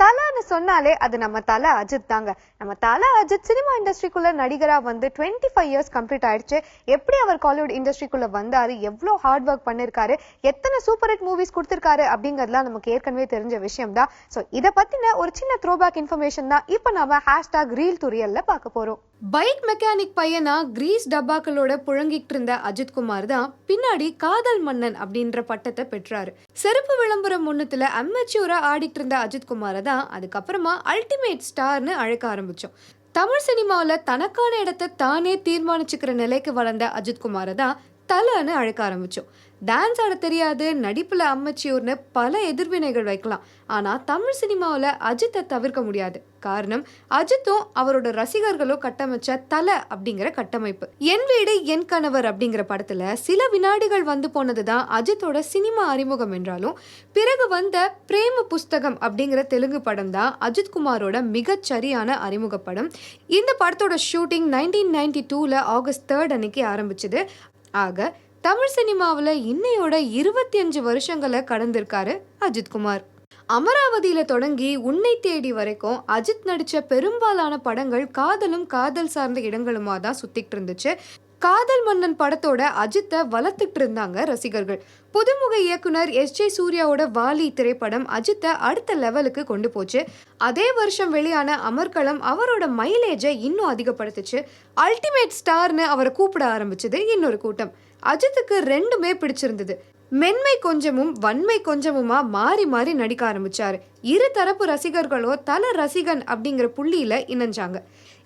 தலான்னு சொன்னாலே அது நம்ம தல அஜித் தாங்க. நம்ம தல அஜித் சினிமா இண்டஸ்ட்ரிக்குள்ள நடிகரா வந்து டுவெண்ட்டி ஃபைவ் இயர்ஸ் கம்ப்ளீட் ஆயிடுச்சு. எப்படி அவர் காலிவுட் இண்டஸ்ட்ரிக்குள்ள வந்தாரு? எவ்வளோ ஹார்ட் ஒர்க் பண்ணிருக்காரு? எத்தனை சூப்பர் ஹிட் மூவிஸ் கொடுத்திருக்காரு? அப்படிங்கறதுலாம் நமக்கு ஏற்கனவே தெரிஞ்ச விஷயம் தான் ஸோ இதை பத்தின ஒரு சின்ன த்ரோபேக் இன்ஃபர்மேஷன் தான் இப்போ நம்ம ஹேஷ்டாக் ரீல் துரியல்ல பார்க்க போறோம். பைக் மெக்கானிக் பையனா கிரீஸ் டப்பாக்களோட புழங்கிட்டு இருந்த அஜித்குமார் தான் பின்னாடி காதல் மன்னன் அப்படின்ற பட்டத்தை பெற்றாரு. செருப்பு விளம்பரம் முன்னத்துல அம்மச்சூரா ஆடிட்டு இருந்த அஜித்குமார தான் அதுக்கப்புறமா அல்டிமேட் ஸ்டார்னு அழைக்க ஆரம்பிச்சோம். தமிழ் சினிமாவில் தனக்கான இடத்தை தானே தீர்மானிச்சுக்கிற நிலைக்கு வளர்ந்த அஜித்குமாரை தான் தலன்னு அழைக்க ஆரம்பித்தோம் டான்ஸ் ஆட தெரியாது நடிப்பில் அம்மச்சியூர்னு பல எதிர்வினைகள் வைக்கலாம். ஆனால் தமிழ் சினிமாவில் அஜித்தை தவிர்க்க முடியாது. காரணம் அஜித்தும் அவரோட ரசிகர்களும் கட்டமைச்ச தலை அப்படிங்கிற கட்டமைப்பு. என் வீடு என் கணவர் அப்படிங்கிற படத்தில் சில வினாடிகள் வந்து போனது தான் அஜித்தோட சினிமா அறிமுகம் என்றாலும் பிறகு வந்த பிரேம புஸ்தகம் அப்படிங்கிற தெலுங்கு படம் தான் அஜித் குமாரோட மிகச் சரியான அறிமுக படம் இந்த படத்தோட ஷூட்டிங் நைன்டீன் நைன்டி டூவில் ஆகஸ்ட் தேர்ட் அன்னைக்கு ஆரம்பிச்சது. ஆக தமிழ் சினிமாவில் இன்னையோட இருபத்தி அஞ்சு வருஷங்களை கடந்திருக்காரு அஜித் குமார் அமராவதியில தொடங்கி உன்னை தேடி வரைக்கும் அஜித் நடிச்ச பெரும்பாலான படங்கள் காதலும் காதல் சார்ந்த இடங்களுமா தான் சுத்திட்டு இருந்துச்சு. காதல் மன்னன் படத்தோட அஜித்தை வளர்த்துட்டு இருந்தாங்க ரசிகர்கள். புதுமுக இயக்குனர் எஸ் ஜே சூர்யாவோட வாலி திரைப்படம் அஜித்தை அடுத்த லெவலுக்கு கொண்டு போச்சு. அதே வருஷம் வெளியான அமர்கலம் அவரோட மைலேஜை இன்னும் அதிகப்படுத்துச்சு. அல்டிமேட் ஸ்டார்னு அவரை கூப்பிட ஆரம்பிச்சது இன்னொரு கூட்டம். அஜித்துக்கு ரெண்டுமே பிடிச்சிருந்தது. மென்மை கொஞ்சமும் வன்மை கொஞ்சமுமா மாறி மாறி நடிக்க ஆரம்பிச்சாரு. இரு தரப்பு ரசிகர்களோ தல ரசிகன் அப்படிங்கிற புள்ளியில இணைஞ்சாங்க.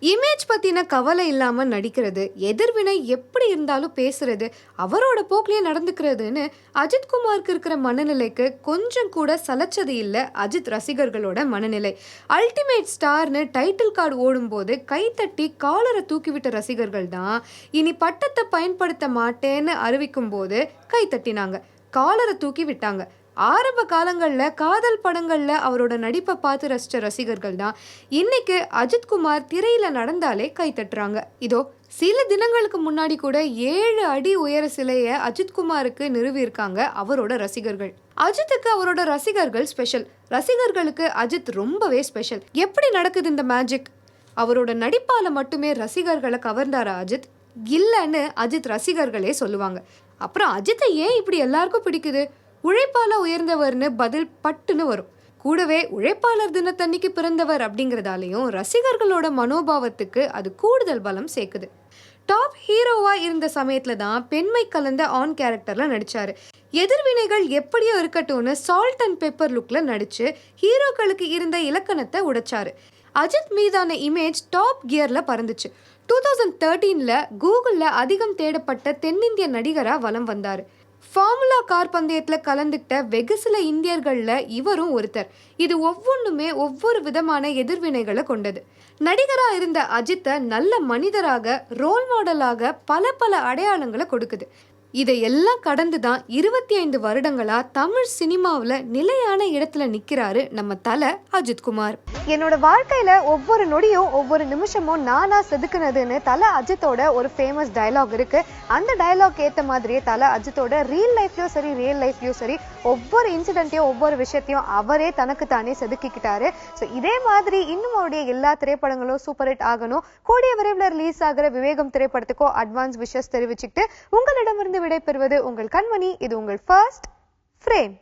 இமேஜ் பற்றின கவலை இல்லாமல் நடிக்கிறது எதிர்வினை எப்படி இருந்தாலும் பேசுறது அவரோட போக்கிலே நடந்துக்கிறதுன்னு அஜித்குமாருக்கு இருக்கிற மனநிலைக்கு கொஞ்சம் கூட சலைச்சது இல்லை அஜித் ரசிகர்களோட மனநிலை. அல்டிமேட் ஸ்டார்னு டைட்டில் கார்டு ஓடும்போது கைத்தட்டி காலரை தூக்கிவிட்ட ரசிகர்கள் தான் இனி பட்டத்தை பயன்படுத்த மாட்டேன்னு அறிவிக்கும் போது கைத்தட்டினாங்க காலரை தூக்கி விட்டாங்க ஆரம்ப காலங்களில் காதல் படங்களில் அவரோட நடிப்பை பார்த்து ரசித்த ரசிகர்கள் தான். இன்னைக்கு அஜித்குமார் திரையில் நடந்தாலே கைத்தட்டுறாங்க இதோ சில தினங்களுக்கு முன்னாடி கூட ஏழு அடி உயர சிலையை அஜித்குமாருக்கு நிறுவியிருக்காங்க அவரோட ரசிகர்கள். அஜித்துக்கு அவரோட ரசிகர்கள் ஸ்பெஷல் ரசிகர்களுக்கு அஜித் ரொம்பவே ஸ்பெஷல் எப்படி நடக்குது இந்த மேஜிக் அவரோட நடிப்பால் மட்டுமே ரசிகர்களை கவர்ந்தாரா அஜித்? இல்லைன்னு அஜித் ரசிகர்களே சொல்லுவாங்க. அப்புறம் அஜித்தை ஏன் இப்படி எல்லாருக்கும் பிடிக்குது? உழைப்பால உயர்ந்தவர்னு பதில் பட்டுன்னு வரும். கூடவே உழைப்பாளர் தினத்தன்னைக்கு பிறந்தவர் அப்படிங்கிறதாலையும் ரசிகர்களோட மனோபாவத்துக்கு அது கூடுதல் பலம் சேர்க்குது. டாப் ஹீரோவாக இருந்த சமயத்தில் தான் பெண்மை கலந்த ஆன் கேரக்டரில் நடித்தார் எதிர்வினைகள் எப்படியோ இருக்கட்டும்னு சால்ட் அண்ட் பெப்பர் லுக்கில் நடித்து ஹீரோக்களுக்கு இருந்த இலக்கணத்தை உடைச்சார். அஜித் மீதான இமேஜ் டாப் கியரில் பறந்துச்சு. டூ தௌசண்ட் தேர்ட்டீனில் கூகுளில் அதிகம் தேடப்பட்ட தென்னிந்திய நடிகராக வலம் வந்தார். ஃபார்முலா கார் பந்தயத்தில் கலந்துக்கிட்ட வெகு சில இந்தியர்களில் இவரும் ஒருத்தர். இது ஒவ்வொன்றுமே ஒவ்வொரு விதமான எதிர்வினைகளை கொண்டது. நடிகராக இருந்த அஜித்தை நல்ல மனிதராக ரோல் மாடலாக பல பல அடையாளங்களை கொடுக்குது. இதையெல்லாம் கடந்து தான் இருபத்தி ஐந்து வருடங்களா தமிழ் சினிமாவில் நிலையான இடத்துல நிற்கிறாரு நம்ம தலை அஜித் குமார். என்னோட வாழ்க்கையில ஒவ்வொரு நொடியும் ஒவ்வொரு நிமிஷமும் நானா செதுக்குனதுன்னு தலை அஜித்தோட ஒரு ஃபேமஸ் டயலாக் இருக்கு. அந்த டயலாக் ஏத்த மாதிரியே தலை அஜித்தோட ரியல் லைஃப்லயும் சரி ரியல் லைஃப்லயும் சரி ஒவ்வொரு இன்சிடென்ட்டையும் ஒவ்வொரு விஷயத்தையும் அவரே தனக்கு தானே செதுக்கிக்கிட்டாரு. ஸோ இதே மாதிரி இன்னும் அவருடைய எல்லா திரைப்படங்களும் சூப்பர் ஹிட் ஆகணும். கூடிய விரைவில் ரிலீஸ் ஆகிற விவேகம் திரைப்படத்துக்கோ அட்வான்ஸ் விஷஸ் தெரிவிச்சுக்கிட்டு உங்களிடமிருந்து விடைபெறுவது உங்கள் கண்மணி. இது உங்கள் ஃபர்ஸ்ட் ஃப்ரேம்